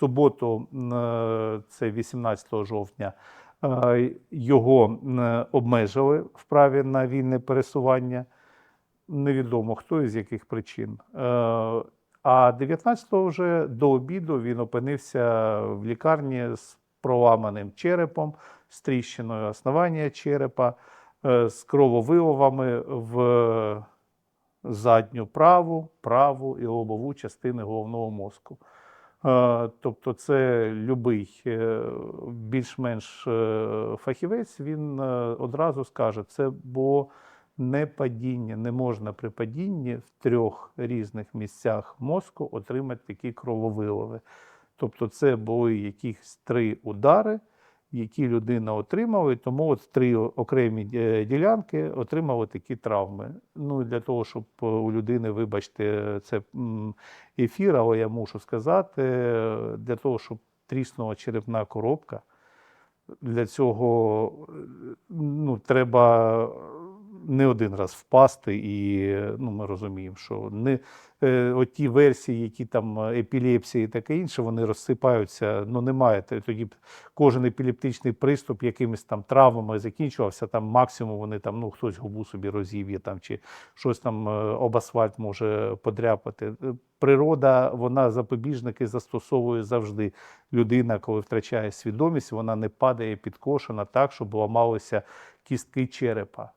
суботу, е, це 18 жовтня, е, його обмежили в праві на вільне пересування. Невідомо хто і з яких причин. Е, А 19-го вже до обіду він опинився в лікарні з проламаним черепом, з тріщиною основання черепа, е, з крововиливами в задню праву, праву і лобову частини головного мозку. Тобто, це любий е, більш-менш е, фахівець, він е, одразу скаже, це бо не падіння, не можна при падінні в трьох різних місцях мозку отримати такі крововилови. Тобто, це були якісь три удари, які людина отримала, тому от три окремі е, ділянки отримали такі травми. Ну для того, щоб е, у людини, вибачте, це ефір, але я мушу сказати, для того, щоб тріснула черепна коробка, для цього е, ну, треба не один раз впасти, і ну, ми розуміємо, що не е, оті версії, які там е, епілепсія і таке інше, вони розсипаються. Ну немає тоді кожен епілептичний приступ якимись там травмами закінчувався. Там максимум вони там ну хтось губу собі розів'є там чи щось там е, об асфальт може подряпати. Е, Природа, вона запобіжники застосовує завжди. Людина, коли втрачає свідомість, вона не падає підкошена так, щоб ламалися кістки черепа.